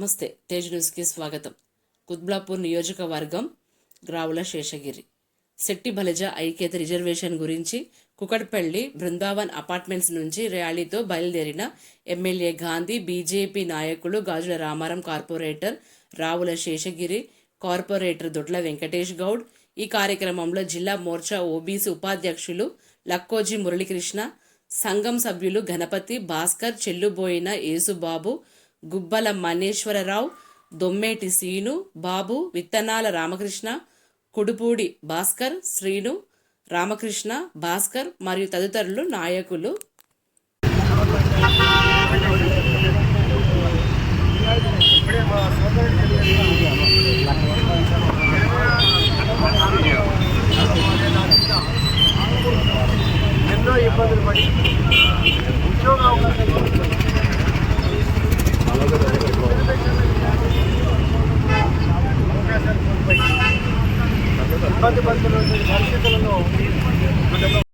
Village న్యూస్కి స్వాగతం. కుత్బ్లాపూర్ నియోజకవర్గం గ్రావుల శేషగిరి. శెట్టి బలజ ఐక్యత రిజర్వేషన్ గురించి కుకట్పల్లి బృందావన్ అపార్ట్మెంట్స్ నుంచి ర్యాలీతో బయలుదేరిన ఎమ్మెల్యే గాంధీ బీజేపీ నాయకులు గాజుల రామారం కార్పొరేటర్ రావుల శేషగిరి కార్పొరేటర్ దొడ్ల వెంకటేష్ గౌడ్ ఈ కార్యక్రమంలో జిల్లా మోర్చా ఓబీసీ ఉపాధ్యక్షులు లక్కోజీ మురళీకృష్ణ సంఘం సభ్యులు గణపతి భాస్కర్ చెల్లుబోయిన యేసుబాబు గుబ్బల మనేశ్వరరావు దొమ్మేటి సీను బాబు విత్తనాల రామకృష్ణ కుడుపూడి భాస్కర్ శ్రీను రామకృష్ణ భాస్కర్ మరియు తదితరులు నాయకులు. ఎన్నో ఇబ్బందులు పడి అవకాశాలు పరిస్థితులను